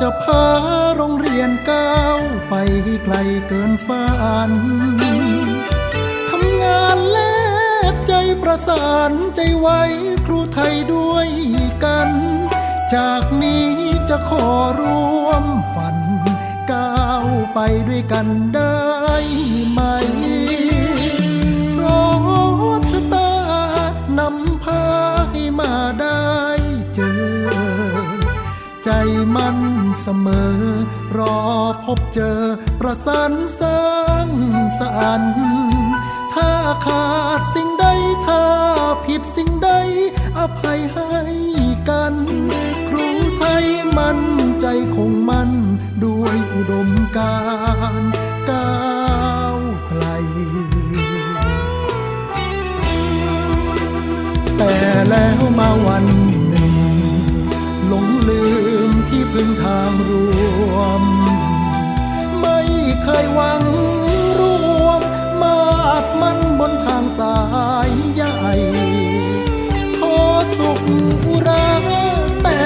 จะพาโรงเรียนก้าวไปไกลเกินฝัน ทำงานแลกใจประสานใจไว้ครูไทยด้วยกัน จากนี้จะขอร่วมฝัน ก้าวไปด้วยกันได้ไหมเพราะชะตานำพาให้มาได้ ใจมันเสมอ รอพบเจอประสานสร้างสรรค์ถ้าขาดสิ่งใดถ้าผิดสิ่งใด อภัยให้กัน ครูไทยมันใจคงมันด้วยอุดมการณ์ก้าวไกล แต่แล้วมาวัน หลงลืมที่พึ่งทางรวม ไม่เคยหวังรวม มาดมันบนทางสายใหญ่ขอสุขอุราแต่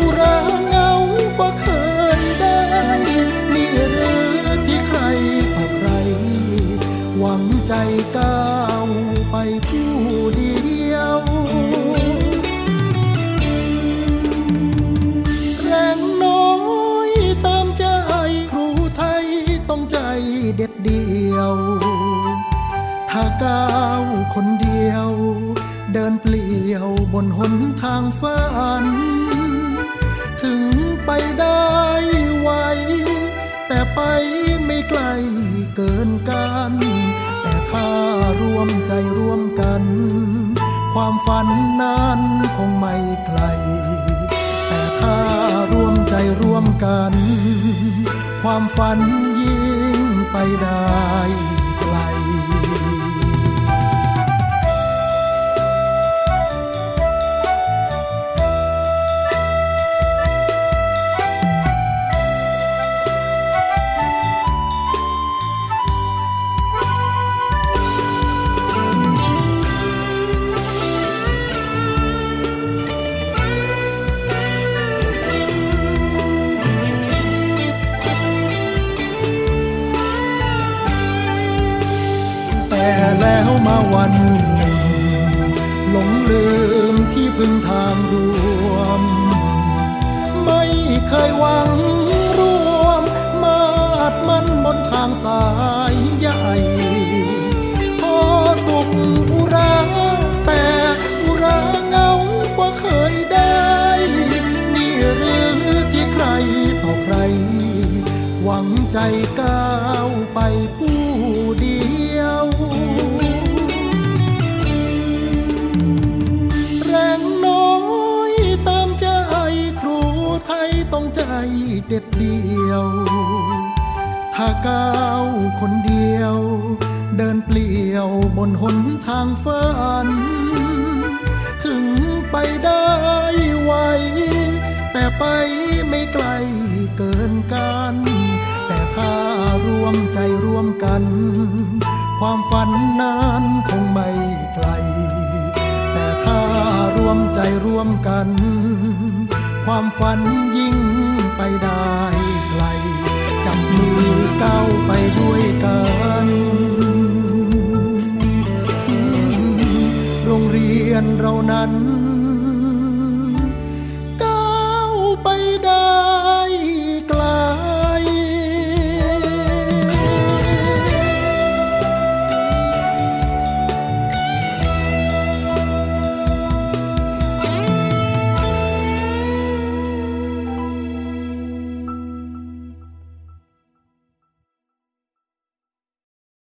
อุราเงากว่าเคยได้ นี่หรือที่ใครต่อใคร หวังใจก้าวไปผู้เดียว งใจเด็ดเดียว ถ้าก้าวคนเดียว เดินเปลี่ยวบนหนทางฝัน ถึงไปได้ไว แต่ไปไม่ไกลเกินกัน แต่ถ้ารวมใจร่วมกัน ความฝันนั้นคงไม่ไกล แต่ถ้ารวมใจร่วมกัน ความฝันยิ่งไปได้ แล้วมาวันหนึ่งหลงลืมที่พึ่งทางรวม ไม่เคยหวัง เด็ดเดียว ถ้าก้าวคนเดียว เดินเปลี่ยวบนหนทางฝัน ถึงไปได้ไว แต่ไปไม่ไกลเกินกัน แต่ถ้ารวมใจร่วมกัน ความฝันนั้นคงไม่ไกล แต่ถ้ารวมใจร่วมกัน ความฝันยิ่ง ไปได้ไกล จับมือก้าวไปด้วยกัน โรงเรียนเรานั้น